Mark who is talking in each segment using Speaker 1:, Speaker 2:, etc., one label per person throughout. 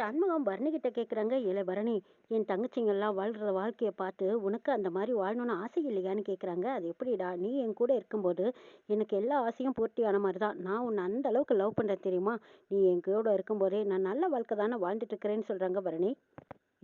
Speaker 1: சண்முகம் பரணிக்கிட்ட கிட்ட கேட்குறாங்க இல்லை பரணி என் தங்கச்சிங்கெல்லாம் வாழ்கிற வாழ்க்கையை பார்த்து உனக்கு அந்த மாதிரி வாழணும்னு ஆசை இல்லையான்னு கேட்குறாங்க அது எப்படிடா நீ என் கூட இருக்கும்போது எனக்கு எல்லா ஆசையும் பூர்த்தியான மாதிரி தான். நான் உன்னை அந்த அளவுக்கு லவ் பண்ணுறேன் தெரியுமா? நீ என் கூட இருக்கும்போதே நான் நல்ல வாழ்க்கை தானே வாழ்ந்துட்டு இருக்கிறேன்னு சொல்கிறாங்க பரணி.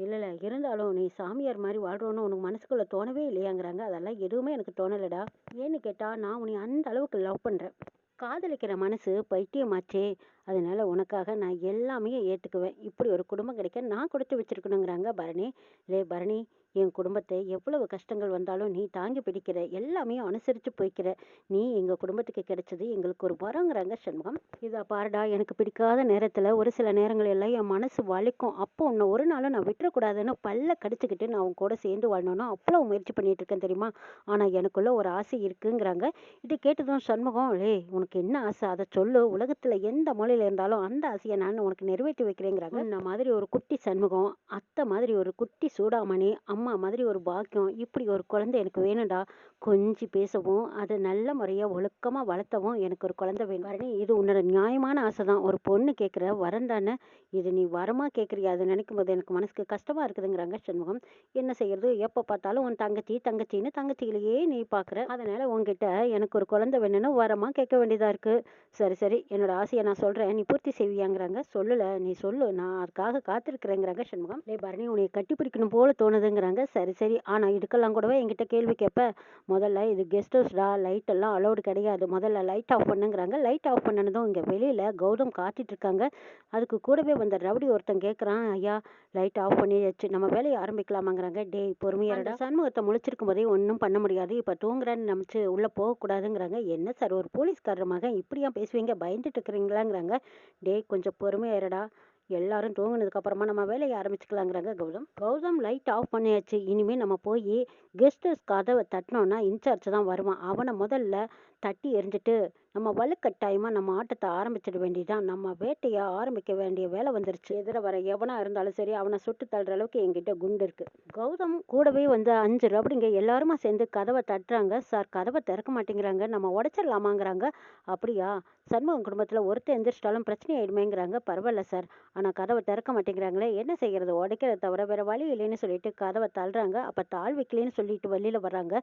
Speaker 1: இல்லை இல்லை இருந்தாலும் நீ சாமியார் மாதிரி வாழ்கிறோன்னு உனக்கு மனசுக்குள்ளே தோணவே இல்லையாங்கிறாங்க. அதெல்லாம் எதுவுமே எனக்கு தோணலடா. ஏன்னு கேட்டால் நான் உன்னை அந்த அளவுக்கு லவ் பண்ணுறேன் காதலிக்கிற மனசு பைத்தியமாச்சே. அதனால உனக்காக நான் எல்லாமே ஏற்றுக்குவேன் இப்படி ஒரு குடும்பம் கிடைக்க நான் கொடுத்து வச்சிருக்கணுங்கிறாங்க பரணி. லே பரணி என் குடும்பத்தை எவ்வளவு கஷ்டங்கள் வந்தாலும் நீ தாங்கி பிடிக்கிற எல்லாமே அனுசரித்து போய்க்கிற. நீ எங்கள் குடும்பத்துக்கு கிடைச்சது எங்களுக்கு ஒரு வரங்கிறாங்க சண்முகம். இதை பாருடா எனக்கு பிடிக்காத நேரத்தில் ஒரு சில நேரங்கள் எல்லாம் என் மனசு வலிக்கும். அப்போ உன்னை ஒரு நாளும் நான் விட்டுறக்கூடாதுன்னு பல்ல கடிச்சுக்கிட்டு நான் அவங்க கூட சேர்ந்து வாழணும்னு அவ்வளோ முயற்சி பண்ணிட்டு இருக்கேன் தெரியுமா? ஆனால் எனக்குள்ளே ஒரு ஆசை இருக்குங்கிறாங்க. இது கேட்டதும் சண்முகம் லே உனக்கு என்ன ஆசை? அதை சொல்லு. உலகத்தில் எந்த மூலையில் இருந்தாலும் அந்த ஆசையை நான் உனக்கு நிறைவேற்றி வைக்கிறேங்கிறாங்க. இந்த மாதிரி ஒரு குட்டி சண்முகம் அத்தை மாதிரி ஒரு குட்டி சூடாமணி அம்மா மாதிரி ஒரு பாக்கியம் இப்படி ஒரு குழந்தை எனக்கு வேணும்டா கொஞ்சி பேசவும் அதை நல்ல முறையாக ஒழுக்கமாக வளர்த்தவும் எனக்கு ஒரு குழந்தை வேணும். பரணி இது உன்னோட நியாயமான ஆசை தான் ஒரு பொண்ணு கேட்குற வரம் தானே இது நீ வரமா கேட்குறியா அதை நினைக்கும் போது எனக்கு மனசுக்கு கஷ்டமா இருக்குதுங்கிறாங்க சண்முகம். என்ன செய்யறது? எப்போ பார்த்தாலும் உன் தங்கச்சி தங்கச்சின்னு தங்கச்சிகளையே நீ பார்க்குற அதனால உன்கிட்ட எனக்கு ஒரு குழந்தை வேணும்னு வரமா கேட்க வேண்டியதா இருக்கு. சரி சரி என்னோட ஆசையை நான் சொல்றேன். நீ பூர்த்தி செய்வியாங்கிறாங்க. சொல்லல. நீ சொல்லு. நான் அதுக்காக காத்திருக்கிறேங்கிறாங்க சண்முகம். லே பரணி உன்னை கட்டி பிடிக்கணும் போல தோணுதுங்கிறாங்க. சரி சரி. ஆனா இதுக்கெல்லாம் கூடவே என்கிட்ட கேள்வி கேட்ப முதல்ல இது கெஸ்ட் ஹவுஸ்டா லைட் எல்லாம் அலௌடு கிடையாது. முதல்ல லைட் ஆஃப் பண்ணுங்கிறாங்க. லைட் ஆஃப் பண்ணனதும் இங்க வெளியில கௌதம் காத்திட்டு இருக்காங்க. அதுக்கு கூடவே வந்த ரவுடி ஒருத்தன் கேட்குறான் ஐயா லைட் ஆஃப் பண்ணியாச்சு. நம்ம வேலையை ஆரம்பிக்கலாமாங்கிறாங்க. டேய் பொறுமையாடா சண்முகத்தை முழிச்சிருக்கும் போதே ஒன்றும் பண்ண முடியாது. இப்போ தூங்குறேன்னு நினச்சி உள்ளே போகக்கூடாதுங்கிறாங்க. என்ன சார் ஒரு போலீஸ்காரர் மகன் இப்படியா பேசுவீங்க? பயந்துட்டு இருக்கிறீங்களாங்கிறாங்க. டேய் கொஞ்சம் பொறுமையாயிருடா எல்லாரும் தூங்கினதுக்கு அப்புறமா நம்ம வேலையை ஆரம்பிச்சுக்கலாங்கிறாங்க கௌதம். கௌதம் லைட் ஆஃப் பண்ணியாச்சு. இனிமே நம்ம போய் கெஸ்ட் ஹவுஸ் கதவை தட்டினோன்னா இன்சார்ஜ் தான் வருவான். அவனை முதல்ல தட்டி எரிஞ்சிட்டு நம்ம வலுக்கட்டாயமாக நம்ம ஆட்டத்தை ஆரம்பிச்சிட வேண்டியதான் நம்ம வேட்டையை ஆரம்பிக்க வேண்டிய வேலை வந்துருச்சு. எதிர வர எவனா இருந்தாலும் சரி அவனை சுட்டு தள்ளுற அளவுக்கு என்கிட்ட குண்டு இருக்கு. கௌதம் கூடவே வந்து அஞ்சு ரபடிங்க எல்லாருமா சேர்ந்து கதவை தட்டுறாங்க. சார் கதவை திறக்க மாட்டேங்கிறாங்க. நம்ம உடச்சிடலாமாங்கிறாங்க. அப்படியா? சண்முகம் குடும்பத்தில் ஒருத்தர் எந்திரிச்சிட்டாலும் பிரச்சனை ஆயிடுமேங்கிறாங்க. பரவாயில்ல சார். ஆனால் கதவை திறக்க மாட்டேங்கிறாங்களே. என்ன செய்கிறது உடைக்கிறத தவிர வேற வழி இல்லைன்னு சொல்லிட்டு கதவை தள்ளுறாங்க. அப்போ தாழ் வைக்கலன்னு சொல்லிட்டு வழியில் வர்றாங்க.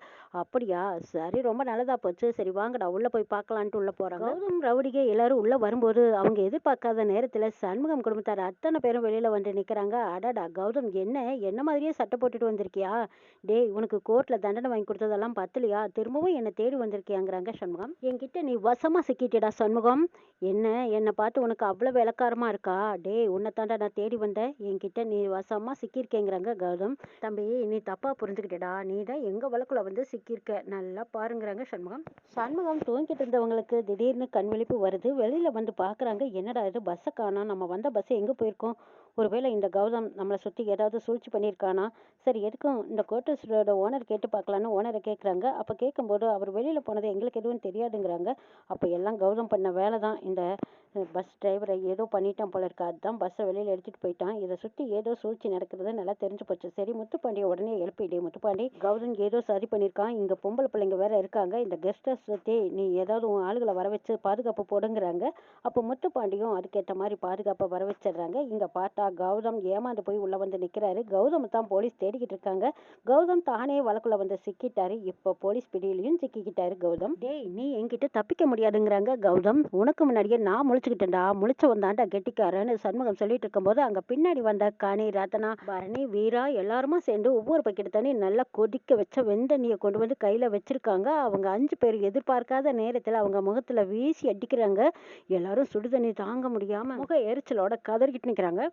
Speaker 1: அப்படியா? சரி ரொம்ப நல்லதாக போச்சு. சரி வாங்கடா. உள்ளே போய் பார்க்கலான்ட்டு உள்ள போறாங்க. கௌதம் ரவுடிக எல்லாரும் உள்ள வரும்போது அவங்க எதிர்பார்க்காத நேரத்துல சண்முகம் குடும்பத்தார் அத்தனை பேரும் வெளியில வந்து நிக்கிறாங்க. அடாடா கௌதம் என்ன? என்ன மாதிரியே சட்டை போட்டுட்டு வந்திருக்கியா? டேய் உனக்கு கோர்ட்ல தண்டனை வாங்கி கொடுத்ததெல்லாம் பத்தலையா? திரும்பவும் என்னை தேடி வந்திருக்கியாங்கிறாங்க சண்முகம். என்கிட்ட நீ வசமா சிக்கிட்டடா சண்முகம். என்ன? என்னை பார்த்து உனக்கு அவ்வளவு விளக்காரமா இருக்கா? டேய் உன்னை தாண்டா நான் தேடி வந்தேன். என்கிட்ட நீ வசமா சிக்கியிருக்கேங்கிறாங்க கௌதம். தம்பி நீ தப்பா புரிஞ்சுக்கிட்டடா. நீ தான் எங்க வழக்குல வந்து சிக்கியிருக்க. நல்லா பாருங்கிறாங்க சண்முகம். சண்முகம் தூங்கிட்டு இருந்தவங்களுக்கு திடீர்னு கண் விழிப்பு வருது. வெளியில வந்து பாக்குறாங்க. என்னடா இது? பஸ்ஸை காணோம். நம்ம வந்த பஸ் எங்க போயிருக்கோம்? ஒருவேளை இந்த கௌதம் நம்மளை சுற்றி ஏதாவது சூழ்ச்சி பண்ணியிருக்கானா? சரி எதுக்கும் இந்த கோட்டர்ஸோட ஓனர் கேட்டு பார்க்கலான்னு ஓனரை கேட்குறாங்க அப்போ கேட்கும்போது அவர் வெளியில் போனது எங்களுக்கு எதுவும் தெரியாதுங்கிறாங்க. அப்போ எல்லாம் கௌதம் பண்ண வேலை தான் இந்த பஸ் டிரைவரை ஏதோ பண்ணிட்டான் போல இருக்கு. அதுதான் பஸ்ஸை வெளியில் எடுத்துகிட்டு போயிட்டான். இதை சுற்றி ஏதோ சூழ்ச்சி நடக்கிறது நல்லா தெரிஞ்சு போச்சு. சரி முத்துப்பாண்டியை உடனே எழுப்பிடு முத்துப்பாண்டி கௌதம் ஏதோ சரி பண்ணியிருக்கான். இங்கே பொம்பளை பிள்ளைங்க வேற இருக்காங்க. இந்த கெஸ்ட் ஹவுஸ் சுற்றி நீ ஏதாவது உன் ஆளுகளை வர வச்சு பாதுகாப்பு போடுங்கிறாங்க. அப்போ முத்துப்பாண்டியும் அதுக்கேற்ற மாதிரி பாதுகாப்பை வர வச்சிடுறாங்க இங்கே பார்த்தா கௌதம் ஏமாந்து போய் உள்ள வந்து நிற்கிறாரு கௌதம் தான் போலீஸ் தேடிக்கிட்டு இருக்காங்க. கௌதம் தானே வழக்குள்ள வந்து சிக்கிட்டாரு. இப்போ போலீஸ் பிடியிலையும் சிக்கிக்கிட்டாரு கௌதம். டேய் நீ என்கிட்ட தப்பிக்க முடியாதுங்கிறாங்க கௌதம். உனக்கு முன்னாடியே நான் முழிச்சுக்கிட்டேன்டா. முழிச்ச வந்தாண்டா கெட்டிக்காரன்னு சண்முகம் சொல்லிட்டு இருக்கும்போது அங்க பின்னாடி வந்த கனி ரத்னா பரணி வீரா எல்லாருமா சேர்ந்து ஒவ்வொரு பக்கெட் தண்ணி நல்லா கொதிக்க வச்ச வெந்தண்ணியை கொண்டு வந்து கையில வச்சிருக்காங்க. அவங்க அஞ்சு பேர் எதிர்பார்க்காத நேரத்துல அவங்க முகத்துல வீசி அடிக்கிறாங்க. எல்லாரும் சுடுதண்ணி தாங்க முடியாம முக எரிச்சலோட கதறிக்கிட்டு நிக்கிறாங்க.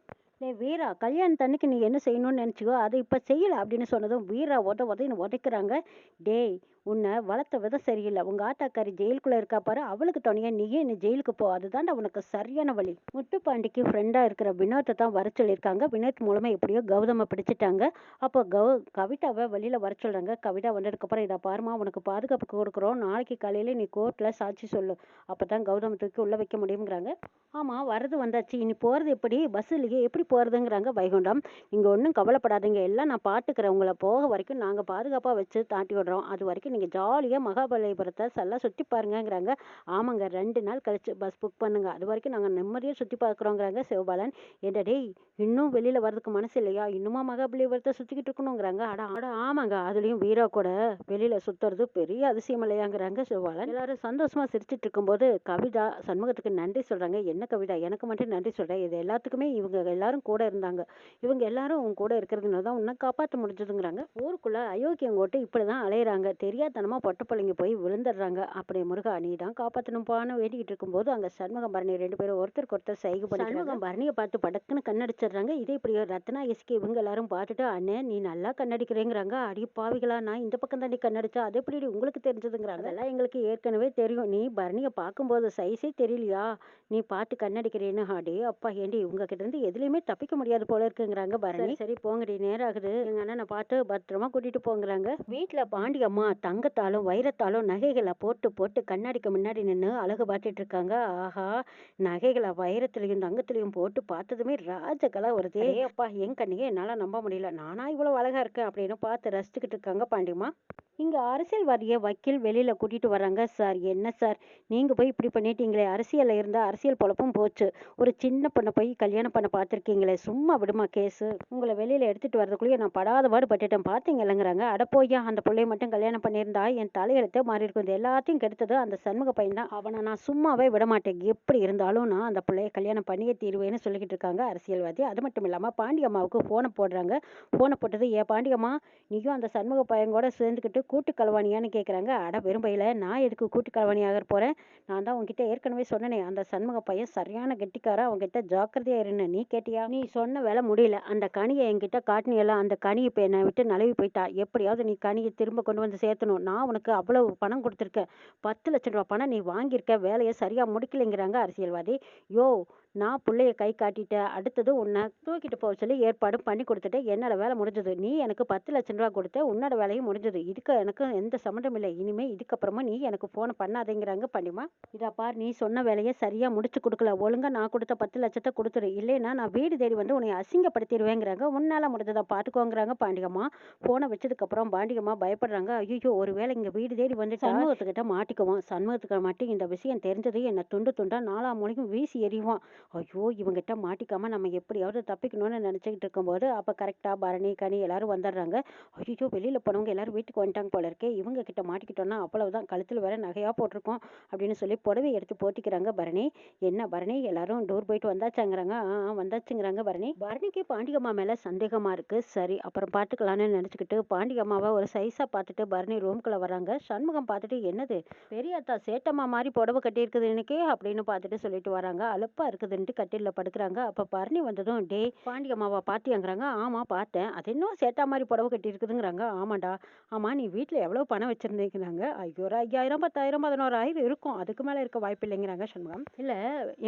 Speaker 1: டேய் வீரா கல்யாணத்தன்னைக்கு நீ என்ன செய்யணும்னு நினச்சிக்கோ அதை இப்போ செய்யலை அப்படின்னு சொன்னதும் வீரா உத உதன்னு உதைக்கிறாங்க. டேய் உன்னை வளர்த்த விதம் சரியில்லை. உங்கள் ஆட்டாக்காரி ஜெயிலுக்குள்ளே இருக்கா பாரு அவளுக்கு துணையா நீயே என்ன ஜெயிலுக்கு போ. அதுதான்டா உனக்கு சரியான வழி. முத்துப்பாண்டிக்கு ஃப்ரெண்டாக இருக்கிற வினோத்தை தான் வர சொல்லியிருக்காங்க. வினோத் மூலமாக எப்படியோ கௌதமை பிடிச்சிட்டாங்க. அப்போ கௌ கவிதாவை வெளியில் வர சொல்கிறாங்க கவிதா வந்ததுக்கப்புறம் இதை பாருமா உனக்கு பாதுகாப்பு கொடுக்குறோம். நாளைக்கு காலையில் நீ கோர்ட்டில் சாட்சி சொல்லு. அப்போ தான் கௌதம் தூக்கி உள்ளே வைக்க முடியுங்கிறாங்க ஆமாம் வரது வந்தாச்சு. இனி போகிறது எப்படி? பஸ் இல்லையே எப்படி போகிறதுங்கிறாங்க வைகுண்டம். இங்கே ஒன்றும் கவலைப்படாதீங்க. எல்லாம் நான் பார்த்துக்கிறேன் உங்களை போக வரைக்கும் நாங்கள் பாதுகாப்பாக வச்சு தாட்டி விடுறோம். அது வரைக்கும் நீங்கள் ஜாலியாக மகாபலிபுரத்தை எல்லாம் சுற்றி பாருங்கங்கிறாங்க. ஆமாங்க ரெண்டு நாள் கழிச்சு பஸ் புக் பண்ணுங்க. அது வரைக்கும் நாங்கள் நிம்மதியாக சுற்றி பார்க்குறோங்கிறாங்க சிவபாலன். என்ன டேய் இன்னும் வெளியில் வர்றதுக்கு மனசு இல்லையா? இன்னுமா மகாபலிபுரத்தை சுற்றிக்கிட்டு இருக்கணுங்கிறாங்க. அட அட ஆமாங்க அதுலேயும் வீரா கூட வெளியில் சுற்றுறது பெரிய அதிசயம் இல்லையாங்கிறாங்க சிவபாலன். எல்லாரும் சந்தோஷமாக சிரிச்சிட்டு இருக்கும்போது கவிதா சண்முகத்துக்கு நன்றி சொல்கிறாங்க என்ன கவிதா எனக்கு மட்டும் நன்றி சொல்கிறேன் இது எல்லாத்துக்குமே இவங்க எல்லாரும் கூட இருந்தாங்க. இவங்க எல்லாரும் உங்க கூட இருக்கிறதுனால தான் உன்னை காப்பாற்ற முடிஞ்சதுங்கிறாங்க. ஊருக்குள்ளே அயோக்கியம் கோட்டு இப்படி தான் அலையிறாங்க தெரியாதனமாக பொட்ட பிள்ளைங்க போய் விழுந்துடுறாங்க. அப்படி முருகா நீ தான் காப்பாற்றணும்ப்பான்னு வேண்டிக்கிட்டு இருக்கும்போது அங்கே சண்முகம் பரணி ரெண்டு பேரும் ஒருத்தருக்கு ஒருத்தர் சைகை பண்ணி சண்முகம்? பரணியை பார்த்து படக்குன்னு கண்ணடிச்சிடுறாங்க. இதே இப்படி ரத்னா எஸ்கே இவங்க எல்லாரும் பார்த்துட்டு அண்ணே நீ நல்லா கண்ணடிக்கிறேங்கிறாங்க. அடி பாவிகளா நான் இந்த பக்கம் தாண்டி கண்ணடிச்சா அது எப்படி உங்களுக்கு தெரிஞ்சதுங்கிறாங்க? அதெல்லாம் எங்களுக்கு ஏற்கனவே தெரியும். நீ பரணியை பார்க்கும்போது சைஸே தெரியலையா? நீ பார்த்து கண்ணடிக்கிறேன்னு. அடே அப்பா ஏண்டி உங்ககிட்ட இருந்து எதுலையுமே தப்பிக்க முடியாது போல இருக்குங்கிறாங்க பரணி. சரி போங்கடி நேரம் ஆகுது. எங்க அண்ணனை பார்த்து பத்திரமா கூட்டிட்டு போங்கிறாங்க. வீட்டுல பாண்டி அம்மா தங்கத்தாலும் வைரத்தாலும் நகைகளை போட்டு போட்டு கண்ணாடிக்கு முன்னாடி நின்று அழகு பார்த்துட்டு இருக்காங்க. ஆஹா நகைகளை வைரத்திலையும் தங்கத்திலையும் போட்டு பார்த்ததுமே ராஜகலா வருதே. அப்பா என் கண்ணியே என்னால நம்ப முடியல. நானா இவ்வளவு அழகா இருக்கேன் அப்படின்னு பார்த்து ரசிச்சுக்கிட்டு இருக்காங்க பாண்டியம்மா இங்கே அரசியல்வாதியை வக்கீல் வெளியில் கூட்டிகிட்டு வராங்க சார். என்ன சார்? நீங்கள் போய் இப்படி பண்ணிட்டீங்களே. அரசியலில் இருந்தால் அரசியல் பொழப்பும் போச்சு. ஒரு சின்ன பொண்ணை போய் கல்யாணம் பண்ண பார்த்துருக்கீங்களே சும்மா விடுமா கேஸு உங்களை வெளியில் எடுத்துகிட்டு வர்றதுக்குள்ளேயே நான் படாத பாடு பட்டுட்டேன். பார்த்தீங்க இல்லைங்கிறாங்க. அட போய்யா அந்த பிள்ளைய மட்டும் கல்யாணம் பண்ணியிருந்தா என் தலையெழுத்தே மாறி இருக்கும் இது எல்லாத்தையும் கெடுத்தது அந்த சண்முக பையன் தான். அவனை நான் சும்மாவே விட மாட்டேன். எப்படி இருந்தாலும் நான் அந்த பிள்ளைய கல்யாணம் பண்ணியே தீர்வேன்னு சொல்லிக்கிட்டு இருக்காங்க அரசியல்வாதி. அது மட்டும் இல்லாமல் பாண்டியம்மாவுக்கு ஃபோனை போடுறாங்க. ஃபோனை போட்டது ஏன் பாண்டியம்மா நீயும் அந்த சண்முக பையன் கூட சேர்ந்துக்கிட்டு கூட்டு கலவாணியான்னு கேட்குறாங்க அட பெரும்பையில் நான் எதுக்கு கூட்டு கலவாணியாக போகிறேன் நான் தான் உங்ககிட்ட ஏற்கனவே சொன்னனே அந்த சண்முக பையன் சரியான கெட்டிக்காரா? அவங்ககிட்ட ஜாக்கிரதையாக இருன்னு. நீ கேட்டியா? நீ சொன்ன வேலை முடியல. அந்த கனியை என்கிட்ட காட்டினியெல்லாம் அந்த கனி இப்போ என்னை விட்டு நழுவி போயிட்டா. எப்படியாவது நீ கனியை திரும்ப கொண்டு வந்து சேர்த்தணும். நான் உனக்கு அவ்வளவு பணம் கொடுத்துருக்கேன். பத்து லட்சம் ரூபா பணம் நீ வாங்கியிருக்க. வேலையை சரியாக முடிக்கலைங்கிறாங்க அரசியல்வாதி. யோ நான் பிள்ளைய கை காட்டிட்டேன் அடுத்தது உன்னை தூக்கிட்டு போக சொல்லி ஏற்பாடு பண்ணி கொடுத்துட்டேன் என்னோட வேலை முடிஞ்சது. நீ எனக்கு பத்து லட்சம் ரூபா கொடுத்த உன்னோட வேலையும் முடிஞ்சது. இதுக்கு எனக்கு எந்த சம்மந்தம் இல்லை. இனிமே இதுக்கப்புறமா நீ எனக்கு ஃபோனை பண்ணாதேங்கிறாங்க பண்ணிமா இதா பார் நீ சொன்ன வேலையை சரியாக முடிச்சு கொடுக்கல. ஒழுங்கா நான் கொடுத்த பத்து லட்சத்தை கொடுத்துரு இல்லைன்னா நான் வீடு தேடி வந்து உன்னை அசிங்கப்படுத்திடுவேங்கிறாங்க. உன்னால் முடிஞ்சதா பார்த்துக்கோங்கிறாங்க பாண்டிகம்மா ஃபோனை வச்சதுக்கப்புறம் பாண்டிகம்மா பயப்படுறாங்க. ஐயோ ஒரு வேளை இங்கே வீடு தேடி வந்து சண்முகத்துக்கிட்ட மாட்டிக்குவோம் சண்முகத்துக்கு மட்டும் இந்த விஷயம் தெரிஞ்சது என்னை துண்டு துண்டா நாலாம் மணிக்கும் வீசி எறிவான். ஐயோ இவங்கிட்ட மாட்டிக்காமல் நம்ம எப்படியாவது தப்பிக்கணும்னு நினச்சிக்கிட்டு இருக்கும்போது அப்போ கரெக்டாக பரணி கனி எல்லாரும் வந்துடுறாங்க. ஐயோ வெளியில் போனவங்க எல்லாரும் வீட்டுக்கு வந்துட்டாங்க போல இருக்கே இவங்க கிட்ட மாட்டிக்கிட்டோன்னா அவ்வளவுதான் கழுத்தில் வேற நகையாக போட்டிருக்கோம் அப்படின்னு சொல்லி புடவை எடுத்து போட்டிக்கிறாங்க பரணி. என்ன பரணி எல்லாரும் டூர் போயிட்டு வந்தாச்சாங்கிறாங்க. ஆ வந்தாச்சுங்கிறாங்க பரணி. பரணிக்கு பாண்டிகம்மா மேலே சந்தேகமாக இருக்குது சரி அப்புறம் பார்த்துக்கலான்னு நினச்சிக்கிட்டு பாண்டிகம்மாவை ஒரு சைஸாக பார்த்துட்டு பரணி ரூம்குள்ளே வராங்க சண்முகம் பார்த்துட்டு என்னது பெரியாத்தா சேட்டம்மா மாதிரி புடவை கட்டியிருக்குது இன்னைக்கு அப்படின்னு பார்த்துட்டு சொல்லிட்டு வராங்க. அலுப்பா இருக்குதுன்ட்டு கட்டிலில் படுக்கிறாங்க. அப்போ பரணி வந்ததும் டே பாண்டியம்மாவை பார்த்தியாங்கிறாங்க ஆமாம் பார்த்தேன் அது இன்னும் சேட்டா மாதிரி புடவை கட்டியிருக்குதுங்கிறாங்க. ஆமாண்டா. ஆமாம் நீ வீட்டில் எவ்வளோ பணம் வச்சுருந்தீங்கிறாங்க ஐயோ ஒரு ஐயாயிரம் பத்தாயிரம் பதினோராயிரம் இருக்கும். அதுக்கு மேலே இருக்க வாய்ப்பு இல்லைங்கிறாங்க சண்முகம். இல்லை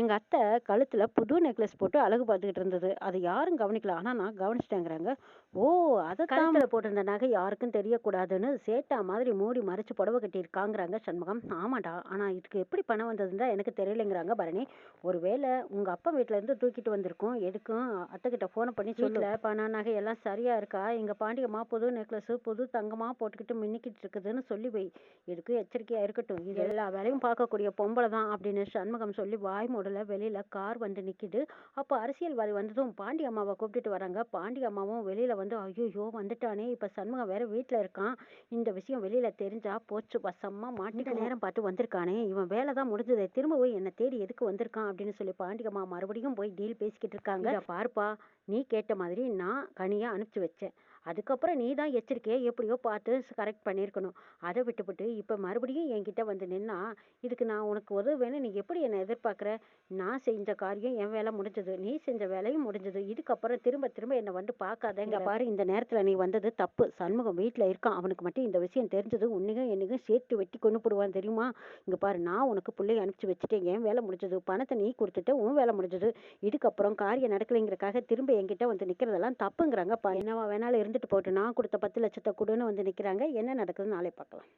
Speaker 1: எங்கள் அத்தை கழுத்தில் புது நெக்லஸ் போட்டு அழகு பார்த்துக்கிட்டு இருந்தது. அது யாரும் கவனிக்கல. ஆனால் நான் கவனிச்சிட்டேங்கிறாங்க. ஓ! அதை கழுத்தில் போட்டிருந்த நகை யாருக்கும் தெரியக்கூடாதுன்னு சேட்டா மாதிரி மூடி மறைச்சு புடவை கட்டியிருக்காங்கிறாங்க சண்முகம். ஆமாடா. ஆனால் இதுக்கு எப்படி பணம் வந்ததுன்னு தான் எனக்கு தெரியலைங்கிறாங்க பரணி. ஒருவேளை உங்கள் அப்பா வீட்ல இருந்து தூக்கிட்டு வந்திருக்கோம். எதுக்கும் அத்தைக்கிட்ட ஃபோனை பண்ணி சொல்லல. பணம் நகை எல்லாம் சரியா இருக்கா? எங்கள் பாண்டியம்மா புது நெக்லஸ் புது தங்கமாக போட்டுக்கிட்டு மின்னிக்கிட்டு இருக்குதுன்னு சொல்லி வை. எதுக்கும் எச்சரிக்கையாக இருக்கட்டும். இது எல்லா வேலையும் பார்க்கக்கூடிய பொம்பளை தான் அப்படின்னு சண்முகம் சொல்லி வாய் மூடல. வெளியில் கார் வந்து நிற்கிது அப்போ அரசியல்வாதி வந்ததும் பாண்டி அம்மாவை கூப்பிட்டுட்டு வராங்க. பாண்டி அம்மாவும் வெளியில் வந்து ஐயோ வந்துட்டானே. இப்போ சண்முகம் வேற வீட்டில் இருக்கான். இந்த விஷயம் வெளியில் தெரிஞ்சா போச்சு. வசமா மாட்டிக்க நேரம் பார்த்து வந்திருக்கானே. இவன் வேலை தான் முடிஞ்சதே. திரும்பவும் என்னை தேடி எதுக்கு வந்திருக்கான்? அப்படின்னு சொல்லி பாண்டியம்மா மறுபடியும் போய் டீல் பேசிக்கிட்டு இருக்காங்க. "இத பாருப்பா. நீ கேட்ட மாதிரி நான் கனியை அனுப்பிச்சு வச்சேன். அதுக்கப்புறம் நீ தான் எச்சரிக்கையை எப்படியோ பார்த்து கரெக்ட் பண்ணியிருக்கணும். அதை விட்டுவிட்டு இப்போ மறுபடியும் என்கிட்ட வந்து நின்னா இதுக்கு நான் உனக்கு உதவுவேன்னு நீ எப்படி என்னை எதிர்பார்க்குற? நான் செஞ்ச காரியம் என் வேலை முடிஞ்சது நீ செஞ்ச வேலையும் முடிஞ்சது. இதுக்கப்புறம் திரும்ப திரும்ப என்னை வந்து பார்க்காதேங்க பாரு இந்த நேரத்தில் நீ வந்தது தப்பு. சண்முகம் வீட்டில் இருக்கான். அவனுக்கு மட்டும் இந்த விஷயம் தெரிஞ்சது உன்னையும் என்னையும் சேர்த்து வெட்டி கொண்டு போடுவான் தெரியுமா? இங்கே பாரு நான் உனக்கு பிள்ளைய அனுப்பிச்சு வச்சுட்டேன். என் வேலை முடிஞ்சது பணத்தை நீ கொடுத்துட்ட உன் வேலை முடிஞ்சது. இதுக்கப்புறம் காரியம் நடக்கலைங்கிறக்காக திரும்ப என்கிட்ட வந்து நிற்கிறதெல்லாம் தப்புங்கிறாங்க என்னவா வேணாலும் வந்துட்டு போட்டு நான் கொடுத்த பத்து லட்சத்தை கொடுன்னு வந்து நிற்கிறாங்க என்ன நடக்குதுன்னு நாளை பார்க்கலாம்.